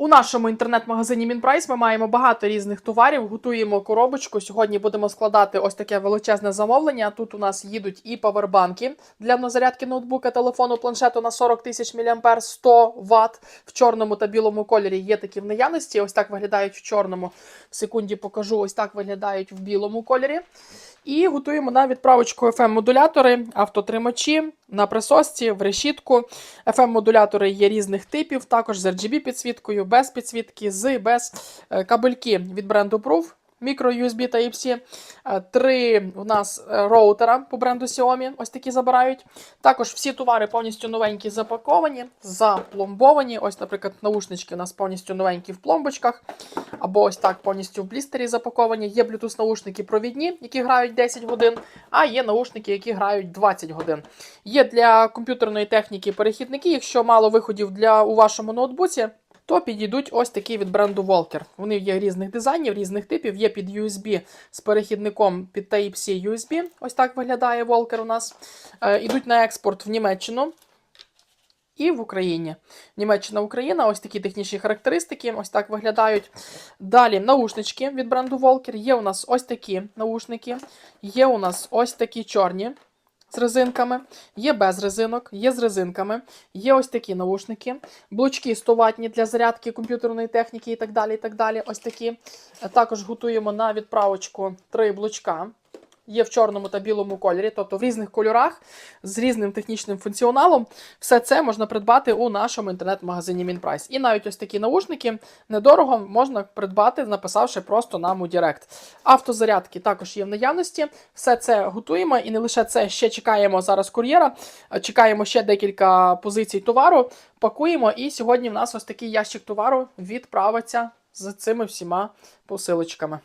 У нашому інтернет-магазині Мінпрайс ми маємо багато різних товарів. Готуємо коробочку. Сьогодні будемо складати ось таке величезне замовлення. Тут у нас їдуть і павербанки для зарядки ноутбука, телефону, планшету на 40 тисяч мА, 100 Вт в чорному та білому кольорі. Є такі в наявності. Ось так виглядають в чорному. В секунді покажу. Ось так виглядають в білому кольорі. І готуємо на відправочку FM-модулятори, автотримачі на присосці, в решітку. FM-модулятори є різних типів, також з RGB підсвіткою, без підсвітки, з без Е, кабельки від бренду Proof. Мікро USB Type-C. Е, Три у нас е, роутера по бренду Xiaomi. Ось такі забирають. Також всі товари повністю новенькі запаковані, запломбовані. Ось, наприклад, наушнички у нас повністю новенькі в пломбочках. Або ось так повністю в блістері запаковані. Є Bluetooth наушники провідні, які грають 10 годин, а є наушники, які грають 20 годин. Є для комп'ютерної техніки перехідники. Якщо мало виходів для у вашому ноутбуці, то підійдуть ось такі від бренду Walker. Вони є різних дизайнів, різних типів. Є під USB з перехідником під Type-C USB. Ось так виглядає Walker у нас. Е, ідуть на експорт в Німеччину. І в Україні. Німеччина, Україна, ось такі технічні характеристики, ось так виглядають. Далі наушнички від бренду Walker. Є у нас ось такі наушники, є у нас ось такі чорні з резинками, є без резинок, є з резинками, є ось такі наушники, блочки 100 ватні для зарядки комп'ютерної техніки і так далі. і так далі. Ось такі. Е, Також готуємо на відправочку три блочка. Є в чорному та білому кольорі, тобто в різних кольорах з різним технічним функціоналом. Все це можна придбати у нашому інтернет-магазині Мінпрайс. І навіть ось такі наушники недорого можна придбати, написавши просто нам у Директ. Автозарядки також є в наявності. Все це готуємо і не лише це ще чекаємо зараз кур'єра. Чекаємо ще декілька позицій товару, пакуємо. І сьогодні в нас ось такий ящик товару відправиться з цими всіма посилочками.